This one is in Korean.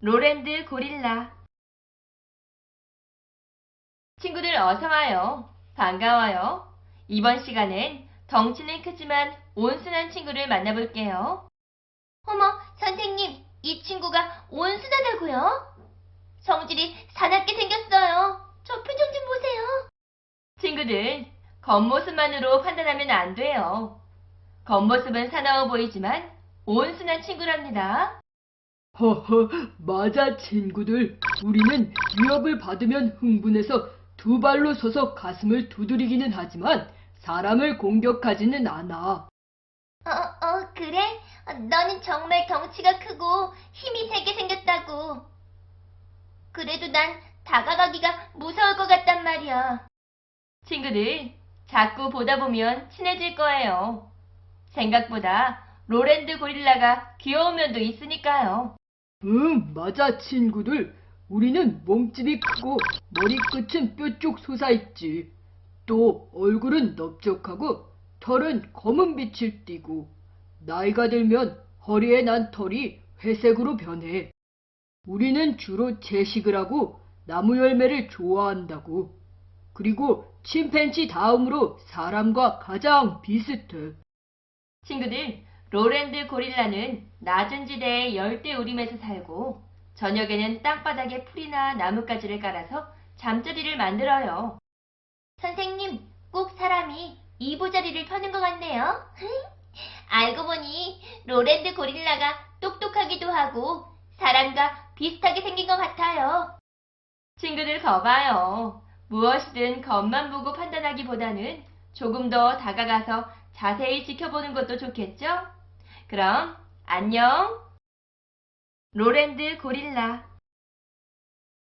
로랜드 고릴라. 친구들 어서와요. 반가워요. 이번 시간엔 덩치는 크지만 온순한 친구를 만나볼게요. 어머, 선생님, 이 친구가 온순하다고요? 성질이 사납게 생겼어요. 저 표정 좀 보세요. 친구들, 겉모습만으로 판단하면 안 돼요. 겉모습은 사나워 보이지만 온순한 친구랍니다. 허허, 맞아, 친구들. 우리는 위협을 받으면 흥분해서 두 발로 서서 가슴을 두드리기는 하지만 사람을 공격하지는 않아. 어, 어, 그래? 어, 너는 정말 덩치가 크고 힘이 세게 생겼다고. 그래도 난 다가가기가 무서울 것 같단 말이야. 친구들, 자꾸 보다 보면 친해질 거예요. 생각보다 로랜드 고릴라가 귀여운 면도 있으니까요. 응, 맞아, 친구들. 우리는 몸집이 크고 머리끝은 뾰족 솟아있지. 또 얼굴은 넓적하고 털은 검은 빛을 띠고 나이가 들면 허리에 난 털이 회색으로 변해. 우리는 주로 채식을 하고 나무 열매를 좋아한다고. 그리고 침팬지 다음으로 사람과 가장 비슷해. 친구들, 로랜드 고릴라는 낮은 지대의 열대 우림에서 살고 저녁에는 땅바닥에 풀이나 나뭇가지를 깔아서 잠자리를 만들어요. 선생님, 꼭 사람이 이부자리를 펴는 것 같네요. 알고 보니 로랜드 고릴라가 똑똑하기도 하고 사람과 비슷하게 생긴 것 같아요. 친구들 거봐요. 무엇이든 겉만 보고 판단하기보다는 조금 더 다가가서 자세히 지켜보는 것도 좋겠죠? 그럼 안녕. 로랜드 고릴라